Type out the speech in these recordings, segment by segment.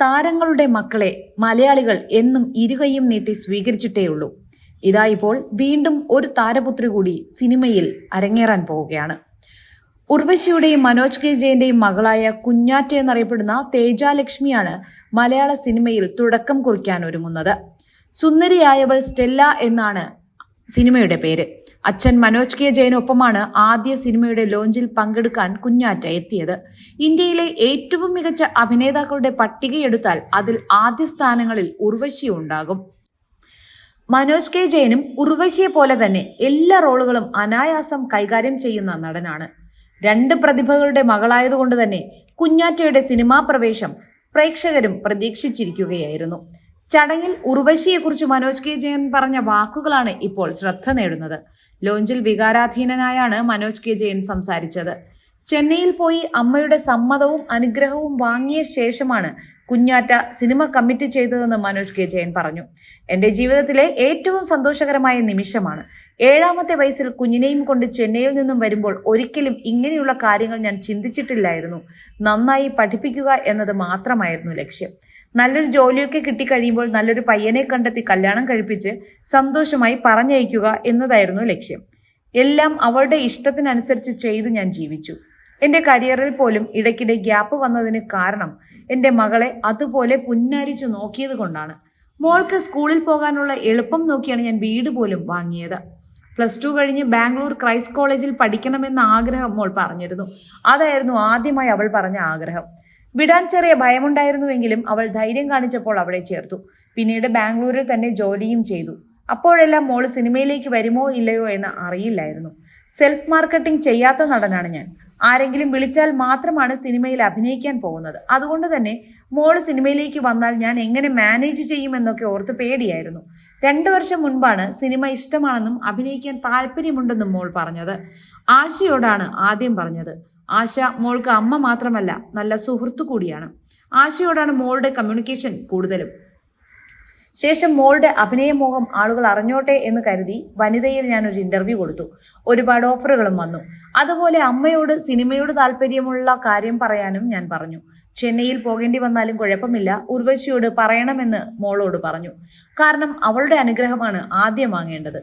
താരങ്ങളുടെ മക്കളെ മലയാളികൾ എന്നും ഇരുകൈയും നീട്ടി സ്വീകരിച്ചിട്ടേയുള്ളൂ. ഇതാ ഇപ്പോൾ വീണ്ടും ഒരു താരപുത്രി കൂടി സിനിമയിൽ അരങ്ങേറാൻ പോവുകയാണ്. ഉർവശിയുടെയും മനോജ് കെ ജയന്റെയും മകളായ കുഞ്ഞാറ്റ എന്നറിയപ്പെടുന്ന തേജാലക്ഷ്മിയാണ് മലയാള സിനിമയിൽ തുടക്കം കുറിക്കാൻ ഒരുങ്ങുന്നത്. സുന്ദരിയായവൾ സ്റ്റെല്ല എന്നാണ് സിനിമയുടെ പേര്. അച്ഛൻ മനോജ് കെ ജയനൊപ്പമാണ് ആദ്യ സിനിമയുടെ ലോഞ്ചിൽ പങ്കെടുക്കാൻ കുഞ്ഞാറ്റ എത്തിയത്. ഇന്ത്യയിലെ ഏറ്റവും മികച്ച അഭിനേതാക്കളുടെ പട്ടികയെടുത്താൽ അതിൽ ആദ്യ സ്ഥാനങ്ങളിൽ ഉർവശി ഉണ്ടാകും. മനോജ് കെ ജയനും ഉർവശിയെ പോലെ തന്നെ എല്ലാ റോളുകളും അനായാസം കൈകാര്യം ചെയ്യുന്ന നടനാണ്. രണ്ട് പ്രതിഭകളുടെ മകളായതുകൊണ്ട് തന്നെ കുഞ്ഞാറ്റയുടെ സിനിമാ പ്രവേശം പ്രേക്ഷകരും പ്രതീക്ഷിച്ചിരിക്കുകയായിരുന്നു. ചടങ്ങിൽ ഉർവശിയെക്കുറിച്ച് മനോജ് കെ. ജയൻ പറഞ്ഞ വാക്കുകളാണ് ഇപ്പോൾ ശ്രദ്ധ നേടുന്നത്. ലോഞ്ചിൽ വികാരാധീനനായാണ് മനോജ് കെ. ജയൻ സംസാരിച്ചത്. ചെന്നൈയിൽ പോയി അമ്മയുടെ സമ്മതവും അനുഗ്രഹവും വാങ്ങിയ ശേഷമാണ് കുഞ്ഞാറ്റ സിനിമ കമ്മിറ്റ് ചെയ്തതെന്ന് മനോജ് കെ. ജയൻ പറഞ്ഞു. എന്റെ ജീവിതത്തിലെ ഏറ്റവും സന്തോഷകരമായ നിമിഷമാണ്. ഏഴാമത്തെ വയസ്സിൽ കുഞ്ഞിനെയും കൊണ്ട് ചെന്നൈയിൽ നിന്നും വരുമ്പോൾ ഒരിക്കലും ഇങ്ങനെയുള്ള കാര്യങ്ങൾ ഞാൻ ചിന്തിച്ചിട്ടില്ലായിരുന്നു. നന്നായി പഠിപ്പിക്കുക എന്നത് മാത്രമായിരുന്നു ലക്ഷ്യം. നല്ലൊരു ജോലിയൊക്കെ കിട്ടിക്കഴിയുമ്പോൾ നല്ലൊരു പയ്യനെ കണ്ടെത്തി കല്യാണം കഴിപ്പിച്ച് സന്തോഷമായി പറഞ്ഞയക്കുക എന്നതായിരുന്നു ലക്ഷ്യം. എല്ലാം അവളുടെ ഇഷ്ടത്തിനനുസരിച്ച് ചെയ്ത് ഞാൻ ജീവിച്ചു. എന്റെ കരിയറിൽ പോലും ഇടയ്ക്കിടെ ഗ്യാപ്പ് വന്നതിന് കാരണം എന്റെ മകളെ അതുപോലെ പുന്നാരിച്ച് നോക്കിയത് കൊണ്ടാണ്. മോൾക്ക് സ്കൂളിൽ പോകാനുള്ള എളുപ്പം നോക്കിയാണ് ഞാൻ വീട് പോലും വാങ്ങിയത്. പ്ലസ് ടു കഴിഞ്ഞ് ബാംഗ്ലൂർ ക്രൈസ്റ്റ് കോളേജിൽ പഠിക്കണമെന്ന ആഗ്രഹം മോൾ പറഞ്ഞിരുന്നു. അതായിരുന്നു ആദ്യമായി അവൾ പറഞ്ഞ ആഗ്രഹം. വിടാൻ ചെറിയ ഭയമുണ്ടായിരുന്നുവെങ്കിലും അവൾ ധൈര്യം കാണിച്ചപ്പോൾ അവിടെ ചേർത്തു. പിന്നീട് ബാംഗ്ലൂരിൽ തന്നെ ജോലിയും ചെയ്തു. അപ്പോഴെല്ലാം മോൾ സിനിമയിലേക്ക് വരുമോ ഇല്ലയോ എന്ന് അറിയില്ലായിരുന്നു. സെൽഫ് മാർക്കറ്റിംഗ് ചെയ്യാത്ത നടനാണ് ഞാൻ. ആരെങ്കിലും വിളിച്ചാൽ മാത്രമാണ് സിനിമയിൽ അഭിനയിക്കാൻ പോകുന്നത്. അതുകൊണ്ട് തന്നെ മോൾ സിനിമയിലേക്ക് വന്നാൽ ഞാൻ എങ്ങനെ മാനേജ് ചെയ്യുമെന്നൊക്കെ ഓർത്ത് പേടിയായിരുന്നു. രണ്ടു വർഷം മുൻപാണ് സിനിമ ഇഷ്ടമാണെന്നും അഭിനയിക്കാൻ താല്പര്യമുണ്ടെന്നും മോൾ പറഞ്ഞത്. ആശയോടാണ് ആദ്യം പറഞ്ഞത്. ആശ മോൾക്ക് അമ്മ മാത്രമല്ല നല്ല സുഹൃത്തു കൂടിയാണ്. ആശയോടാണ് മോളുടെ കമ്മ്യൂണിക്കേഷൻ കൂടുതലും. ശേഷം മോളുടെ അഭിനയമോഹം ആളുകൾ അറിഞ്ഞോട്ടെ എന്ന് കരുതി വനിതയിൽ ഞാൻ ഒരു ഇന്റർവ്യൂ കൊടുത്തു. ഒരുപാട് ഓഫറുകളും വന്നു. അതുപോലെ അമ്മയോട് സിനിമയോട് താല്പര്യമുള്ള കാര്യം പറയാനും ഞാൻ പറഞ്ഞു. ചെന്നൈയിൽ പോകേണ്ടി വന്നാലും കുഴപ്പമില്ല ഉർവശിയോട് പറയണമെന്ന് മോളോട് പറഞ്ഞു. കാരണം അവളുടെ അനുഗ്രഹമാണ് ആദ്യം വാങ്ങേണ്ടത്.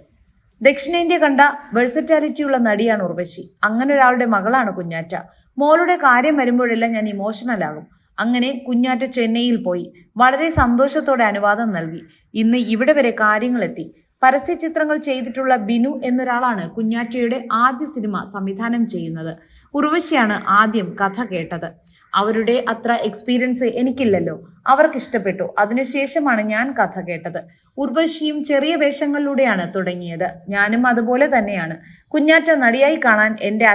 ദക്ഷിണേന്ത്യ കണ്ട വെഴ്സറ്റാലിറ്റിയുള്ള നടിയാണ് ഉർവശി. അങ്ങനെ ഒരാളുടെ മകളാണ് കുഞ്ഞാറ്റ. മോളുടെ കാര്യം വരുമ്പോഴെല്ലാം ഞാൻ ഇമോഷണൽ ആകും അങ്ങനെ കുഞ്ഞാറ്റ ചെന്നൈയിൽ പോയി. വളരെ സന്തോഷത്തോടെ അനുവാദം നൽകി. ഇന്ന് ഇവിടെ വരെ കാര്യങ്ങളെത്തി. പരസ്യ ചിത്രങ്ങൾ ചെയ്തിട്ടുള്ള ബിനു എന്നൊരാളാണ് കുഞ്ഞാറ്റയുടെ ആദ്യ സിനിമ സംവിധാനം ചെയ്യുന്നത്. ഉർവശിയാണ് ആദ്യം കഥ കേട്ടത്. അവരുടെ അത്ര എക്സ്പീരിയൻസ് എനിക്കില്ലല്ലോ. അവർക്ക് ഇഷ്ടപ്പെട്ടു അതിനുശേഷമാണ് ഞാൻ കഥ കേട്ടത്. ഉർവശിയും ചെറിയ വേഷങ്ങളിലൂടെയാണ് തുടങ്ങിയത്. ഞാനും അതുപോലെ തന്നെയാണ്. കുഞ്ഞാറ്റ നടിയായി കാണാൻ എന്റെ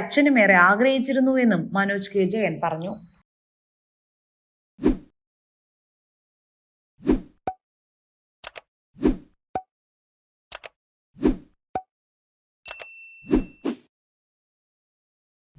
ആഗ്രഹിച്ചിരുന്നു എന്നും മനോജ് കെ ജയൻ പറഞ്ഞു.